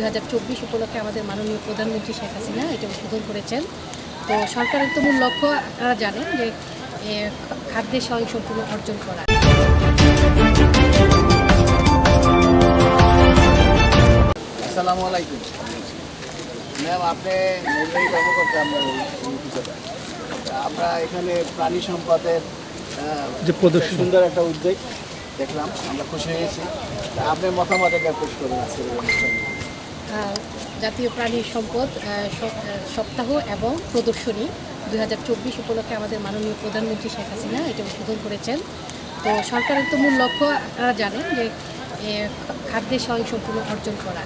দুই উপলক্ষে আমাদের মাননীয় প্রধানমন্ত্রী শেখ হাসিনা এটা উদ্বোধন করেছেন। তো সরকারের তো মূল লক্ষ্য আপনারা জানেন যে খাদ্যের স্বয়ংসম্পূর্ণ অর্জন করা। আসসালামু আলাইকুম। ম্যাম আপনি নির্বাহী কর্মকর্তা আমরা এখানে প্রাণী সম্পদের যে প্রদর্শনী। সুন্দর একটা উদ্যোগ দেখলাম আমরা খুশি হয়েছি। তা আপনি মতামত একটা পেশ করুন আজকের অনুষ্ঠানে। জাতীয় প্রাণী সম্পদ সপ্তাহ এবং প্রদর্শনী দু হাজার চব্বিশ উপলক্ষে আমাদের মাননীয় প্রধানমন্ত্রী শেখ হাসিনা এটা উদ্বোধন করেছেন। তো সরকারের তো মূল লক্ষ্য আপনারা জানেন যে এ, খাদ্যের স্বয়ংসম্পূর্ণ অর্জন করা।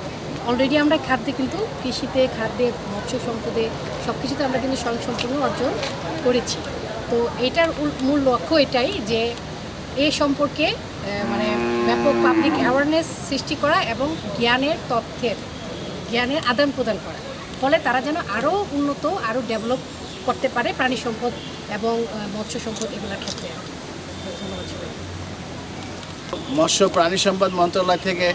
অলরেডি আমরা খাদ্যে কিন্তু কৃষিতে খাদ্যে মৎস্য সম্পদে সব কিছুতে আমরা কিন্তু স্বয়ংসম্পূর্ণ অর্জন করেছি। তো এটার মূল লক্ষ্য এটাই যে এ সম্পর্কে মানে ব্যাপক পাবলিক অ্যাওয়ারনেস সৃষ্টি করা এবং জ্ঞানের তথ্যের জ্ঞানের আদান প্রদান করা। ফলে তারা যেন আরও উন্নত আরও ডেভেলপ করতে পারে প্রাণী সম্পদ এবং মৎস্য সম্পদ এগুলোর ক্ষেত্রে। মৎস্য প্রাণী সম্পদ মন্ত্রণালয় থেকে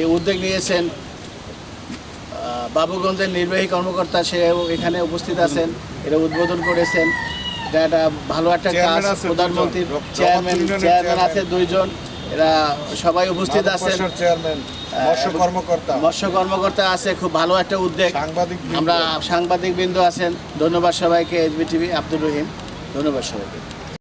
এই উদ্যোগ নিয়েছেন আহ, বাবুগঞ্জের নির্বাহী কর্মকর্তা সে এখানে উপস্থিত আছেন এটা উদ্বোধন করেছেন। এটা একটা ভালো একটা কাজ প্রধানমন্ত্রীর চেয়ারম্যান চেয়ারম্যান আছে দুইজন। এরা সবাই উপস্থিত আছেন। মৎস্য কর্মকর্তা। মৎস্য কর্মকর্তা আছে খুব ভালো একটা উদ্যোগ। সাংবাদিক আমরা সাংবাদিক বিন্দু আছেন। ধন্যবাদ সবাইকে এসবি টিভি আব্দুর রহিম। ধন্যবাদ সবাইকে।